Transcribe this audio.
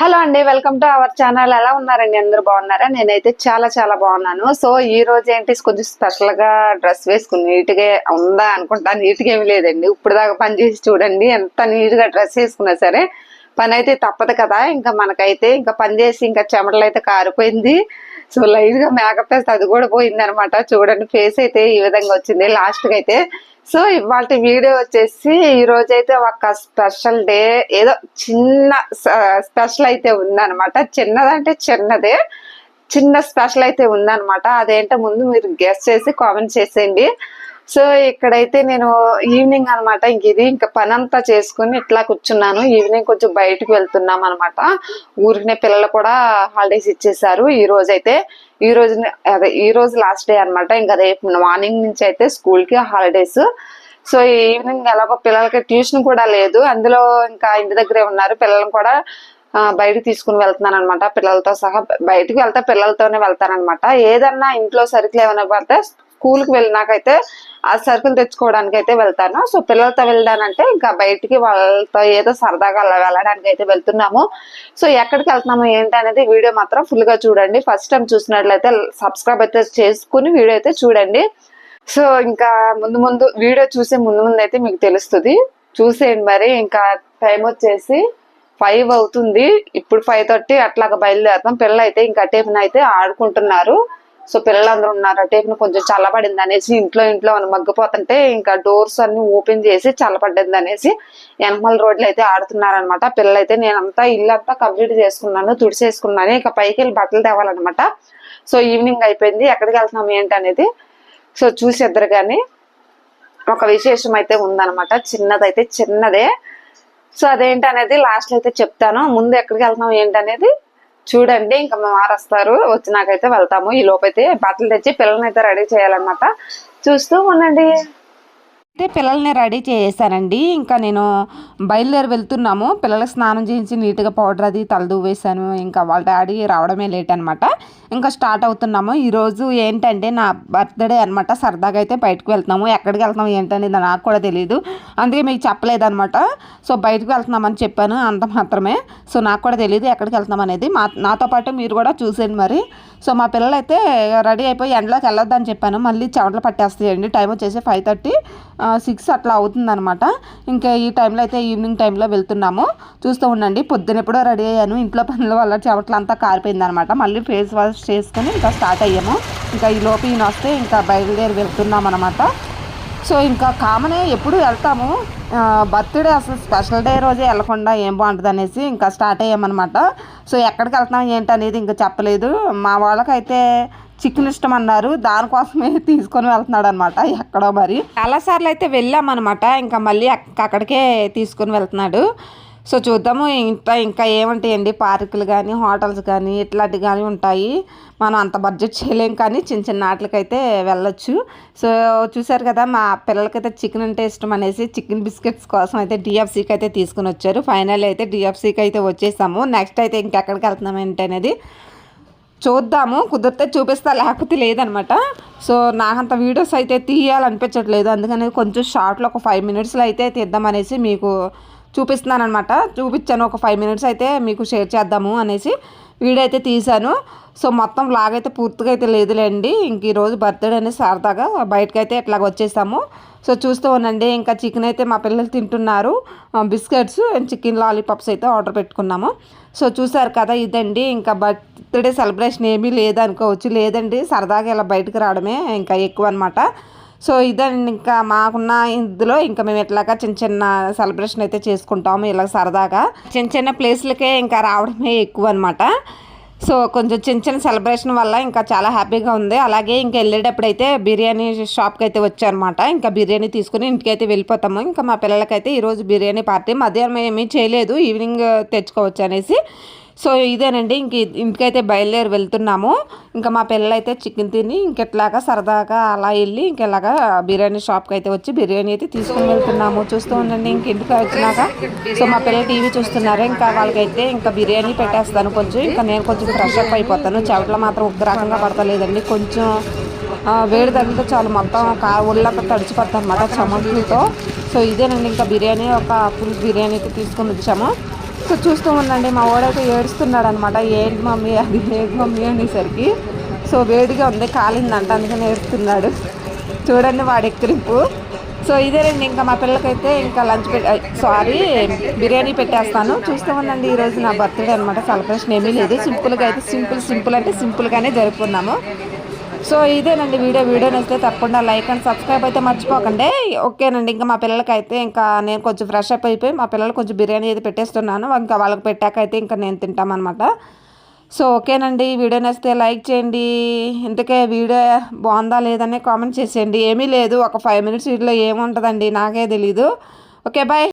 Hello అండి welcome to our channel. ఎలా ఉన్నారండి? అందరూ బాగున్నారా? నేనైతే చాలా చాలా బాగున్నాను. సో ఈ రోజు ఏంటి? కొంచెం స్పెషల్గా డ్రెస్ వేసుకుని నీట్గా ఉందా అనుకుంటా. నీట్గా ఏమి లేదండి. ఇప్పుడు దాకా పని చేసి చూడండి ఎంత నీట్గా డ్రెస్ వేసుకున్నా సరే పని అయితే తప్పదు కదా. ఇంకా మనకైతే ఇంకా పని చేసి ఇంకా చెమటలు అయితే కారిపోయింది. సో లైట్గా మేకప్ వేస్తే అది కూడా పోయింది అనమాట చూడండి ఫేస్ అయితే ఈ విధంగా వచ్చింది. లాస్ట్కి అయితే. సో ఇవాళ వీడియో వచ్చేసి ఈ రోజు అయితే ఒక స్పెషల్ డే ఏదో చిన్న స్పెషల్ అయితే ఉందన్నమాట. చిన్నదంటే చిన్నదే. చిన్న స్పెషల్ అయితే ఉందన్నమాట. అదేంటో ముందు మీరు గెస్ట్ చేసి కామెంట్ చేసేయండి. సో ఇక్కడైతే నేను ఈవినింగ్ అన్నమాట. ఇంక ఇది ఇంకా పని అంతా చేసుకుని ఇట్లా కూర్చున్నాను. ఈవినింగ్ కొంచెం బయటకు వెళ్తున్నాం అనమాట ఊరికినే పిల్లలు కూడా హాలిడేస్ ఇచ్చేసారు. ఈ రోజు అయితే ఈ రోజు అదే ఈ రోజు లాస్ట్ డే అన్నమాట. ఇంకా రేపు మార్నింగ్ నుంచి అయితే స్కూల్కి హాలిడేస్. సో ఈవినింగ్ ఎలాగో పిల్లలకి ట్యూషన్ కూడా లేదు. అందులో ఇంకా ఇంటి దగ్గరే ఉన్నారు. పిల్లలను కూడా బయటకు తీసుకుని వెళ్తున్నాను అనమాట పిల్లలతో సహా బయటకు వెళ్తే పిల్లలతోనే వెళ్తానన్నమాట ఏదన్నా ఇంట్లో సరుకులు ఏమైనా పడితే స్కూల్కి వెళ్ళినాకైతే ఆ సరుకులు తెచ్చుకోవడానికి అయితే వెళ్తాను. సో పిల్లలతో వెళ్ళడానంటే ఇంకా బయటికి వాళ్ళతో ఏదో సరదాగా అలా వెళ్ళడానికి అయితే వెళ్తున్నాము. సో ఎక్కడికి వెళ్తున్నాము ఏంటి అనేది వీడియో మాత్రం ఫుల్గా గా చూడండి. ఫస్ట్ టైం చూసినట్లయితే సబ్స్క్రైబ్ అయితే చేసుకుని వీడియో అయితే చూడండి. సో ఇంకా ముందు ముందు వీడియో చూసే ముందు ముందు అయితే మీకు తెలుస్తుంది. చూసేయండి మరి. ఇంకా టైం వచ్చేసి ఫైవ్ అవుతుంది. ఇప్పుడు ఫైవ్ థర్టీ అట్లా బయలుదేరుతాం పిల్లలు అయితే ఇంకా టేపున అయితే ఆడుకుంటున్నారు. సో పిల్లలందరూ ఉన్నారు. టేపున కొంచెం చల్లబడింది అనేసి ఇంట్లో ఇంట్లో మనం మగ్గిపోతుంటే ఇంకా డోర్స్ అన్ని ఓపెన్ చేసి చల్లబడ్డది అనేసి ఎనమల రోడ్లు అయితే ఆడుతున్నారనమాట పిల్లలైతే నేనంతా ఇల్లు అంతా కంప్లీట్ చేసుకున్నాను తుడిసేసుకున్నాను. ఇక పైకి వెళ్ళి బట్టలు తేవాలన్నమాట. సో ఈవినింగ్ అయిపోయింది. ఎక్కడికి వెళ్తున్నాం ఏంటి అనేది సో చూసి ఇద్దరు కానీ ఒక విశేషం అయితే ఉందన్నమాట. చిన్నదైతే చిన్నదే. సో అదేంటి అనేది లాస్ట్లో అయితే చెప్తాను. ముందు ఎక్కడికి వెళ్తున్నాం ఏంటనేది చూడండి ఇంకా మేము మారస్తారు వచ్చినాకైతే వెళ్తాము. ఈ లోపైతే బట్టలు తెచ్చి పిల్లల్ని అయితే రెడీ చేయాలన్నమాట. చూస్తూ ఉండండి. అయితే పిల్లల్ని రెడీ చేసానండి ఇంకా నేను బయలుదేరి వెళ్తున్నాము. పిల్లలకు స్నానం చేయించి నీట్గా పౌడర్ అది తలదూవేశాను. ఇంకా వాళ్ళ డాడీ రావడమే లేట్ అనమాట ఇంకా స్టార్ట్ అవుతున్నాము. ఈరోజు ఏంటంటే నా బర్త్డే అనమాట సరదాగా అయితే బయటకు వెళ్తున్నాము. ఎక్కడికి వెళ్తున్నాము ఏంటనేది నాకు కూడా తెలియదు అందుకే మీకు చెప్పలేదన్నమాట. సో బయటకు వెళ్తున్నామని చెప్పాను. అంత మాత్రమే. సో నాకు కూడా తెలియదు ఎక్కడికి వెళ్తున్నాం అనేది. మా నాతో పాటు మీరు కూడా చూసేయండి మరి. సో మా పిల్లలు అయితే రెడీ అయిపోయి ఎండలోకి వెళ్ళొద్దని చెప్పాను. మళ్ళీ చెమటలు పట్టేస్తాయండి. టైం వచ్చేసి ఫైవ్ థర్టీ. సిక్స్ అట్లా అవుతుందనమాట ఇంకా ఈ టైంలో అయితే ఈవినింగ్ టైంలో వెళ్తున్నాము. చూస్తూ ఉండండి. పొద్దున ఎప్పుడో రెడీ అయ్యాను. ఇంట్లో పనుల వల్ల చెమట్లు అంతా కారిపోయిందనమాట మళ్ళీ ఫేస్ వాష్ చేసుకొని ఇంకా స్టార్ట్ అయ్యాము. ఇంకా ఈ లోపు ఈయన వస్తే ఇంకా బయలుదేరి వెళ్తున్నాం అనమాట సో ఇంకా కామనే ఎప్పుడు వెళ్తాము. బర్త్డే అసలు స్పెషల్ డే రోజే వెళ్ళకుండా ఏం బాగుంటుంది అనేసి ఇంకా స్టార్ట్ అయ్యామన్నమాట. సో ఎక్కడికి వెళ్తున్నాం ఏంటనేది ఇంకా చెప్పలేదు. మా వాళ్ళకైతే చికెన్ ఇష్టం అన్నారు దానికోసమే తీసుకొని వెళ్తున్నాడు అనమాట ఎక్కడో మరి. చాలాసార్లు అయితే వెళ్ళామన్నమాట ఇంకా మళ్ళీ అక్క- అక్కడికే తీసుకొని వెళ్తున్నాడు. సో చూద్దాము ఇంకా ఇంకా ఏముంటాయండి? పార్కులు కానీ హోటల్స్ కానీ ఇట్లాంటివి కానీ ఉంటాయి. మనం అంత బడ్జెట్ చేయలేం కానీ చిన్న చిన్న వాటికైతే వెళ్ళొచ్చు. సో చూసారు కదా మా పిల్లలకైతే చికెన్ అంటే ఇష్టం అనేసి చికెన్ బిస్కెట్స్ కోసం అయితే డిఎఫ్సీకి అయితే తీసుకుని వచ్చారు. ఫైనల్ అయితే డిఎఫ్సీకి అయితే వచ్చేసాము. నెక్స్ట్ అయితే ఇంకెక్కడికి వెళ్తున్నాం ఏంటి అనేది చూద్దాము కుదిరితే చూపిస్తా లేకపోతే లేదనమాట. సో నాకంత వీడియోస్ అయితే తీయాలనిపించట్లేదు. అందుకని కొంచెం షార్ట్లో ఒక ఫైవ్ మినిట్స్లో అయితే తీద్దామనేసి మీకు చూపిస్తున్నాను అనమాట చూపించాను ఒక ఫైవ్ మినిట్స్ అయితే మీకు షేర్ చేద్దాము అనేసి వీడియో అయితే తీశాను. సో మొత్తం లాగైతే అయితే పూర్తిగా అయితే లేదులేండి. ఇంక ఈరోజు బర్త్డే అనేది సరదాగా బయటకైతే ఇట్లాగ వచ్చేసాము సో చూస్తూ ఉండండి. ఇంకా చికెన్ అయితే మా పిల్లలు తింటున్నారు. బిస్కెట్స్ అండ్ చికెన్ లాలీపాప్స్ అయితే ఆర్డర్ పెట్టుకున్నాము. సో చూసారు కదా ఇదండి. ఇంకా బర్త్డే సెలబ్రేషన్ ఏమీ లేదనుకోవచ్చు. లేదండి సరదాగా ఇలా బయటకు రావడమే ఇంకా ఎక్కువ అనమాట సో ఇదండి ఇంకా మాకున్న ఇందులో ఇంకా మేము ఎట్లాగా చిన్న చిన్న సెలబ్రేషన్ అయితే చేసుకుంటాము. ఇలా సరదాగా చిన్న చిన్న ప్లేస్లకే ఇంకా రావడమే ఎక్కువ అనమాట సో కొంచెం చిన్న చిన్న సెలబ్రేషన్ వల్ల ఇంకా చాలా హ్యాపీగా ఉంది. అలాగే ఇంకా వెళ్ళేటప్పుడైతే బిర్యానీ షాప్కి అయితే వచ్చానమాట. ఇంకా బిర్యానీ తీసుకుని ఇంటికి అయితే వెళ్ళిపోతాము. ఇంకా మా పిల్లలకైతే ఈరోజు బిర్యానీ పార్టీ. మధ్యాహ్నం ఏమీ చేయలేదు. ఈవినింగ్ తెచ్చుకోవచ్చు అనేసి. సో ఇదేనండి. ఇంక ఇంటికైతే బయలుదేరి వెళ్తున్నాము. ఇంకా మా పిల్లలైతే చికెన్ తిని ఇంకెట్లాగా సరదాగా అలా వెళ్ళి ఇంకెలాగా బిర్యానీ షాప్కి అయితే వచ్చి బిర్యానీ అయితే తీసుకుని వెళ్తున్నాము. చూస్తూ ఉండండి. ఇంక ఇంటికి వచ్చినాక సో మా పిల్లలు టీవీ చూస్తున్నారు. ఇంకా వాళ్ళకైతే ఇంకా బిర్యానీ పెట్టేస్తాను కొంచెం. ఇంకా నేను కొంచెం ఫ్రెష్ అప్ అయిపోతాను. చెవట్లో మాత్రం ఉగ్గు రకంగా పడతలేదండి. కొంచెం వేడి తగిలితే చాలు. మొత్తం కా ఒళ్ళంతా తడిచిపోతాం అనమాట చమట్లతో. సో ఇదేనండి. ఇంకా బిర్యానీ ఒక ఫుల్ బిర్యానీ అయితే తీసుకొని వచ్చాము. సో చూస్తూ ఉందండి మా వాడైతే ఏడుస్తున్నాడు అనమాట ఏంటి మమ్మీ అది ఏంటి మమ్మీ అనేసరికి. సో వేడిగా ఉంది కాలిందంట అందుకని ఏడుస్తున్నాడు. చూడండి వాడి ఎక్కిరింపు. సో ఇదేనండి ఇంకా మా పిల్లలకైతే ఇంకా లంచ్ పెట్టి సారీ బిర్యానీ పెట్టేస్తాను. చూస్తూ ఉందండి ఈరోజు నా బర్త్డే అనమాట సెలబ్రేషన్ ఏమీ లేదు. సింపుల్గా అయితే సింపుల్ సింపుల్ అంటే సింపుల్గానే జరుపుకున్నాము. సో ఇదేనండి వీడియో. వీడియో నచ్చితే తప్పకుండా లైక్ అండ్ సబ్స్క్రైబ్ అయితే మర్చిపోకండి. ఓకేనండి. ఇంకా మా పిల్లలకి అయితే ఇంకా నేను కొంచెం ఫ్రెష్ అప్ అయిపోయి మా పిల్లలు కొంచెం బిర్యానీ అయితే పెట్టేస్తున్నాను. ఇంకా వాళ్ళకి పెట్టాక అయితే ఇంకా నేను తింటామన్నమాట. సో ఓకేనండి. వీడియో నచ్చితే లైక్ చేయండి. ఇంతకే వీడియో బాగుందా లేదని కామెంట్ చేసేయండి. ఏమీ లేదు. ఒక ఫైవ్ మినిట్స్ వీటిలో ఏముంటుందండి? నాకే తెలీదు. Okay bye.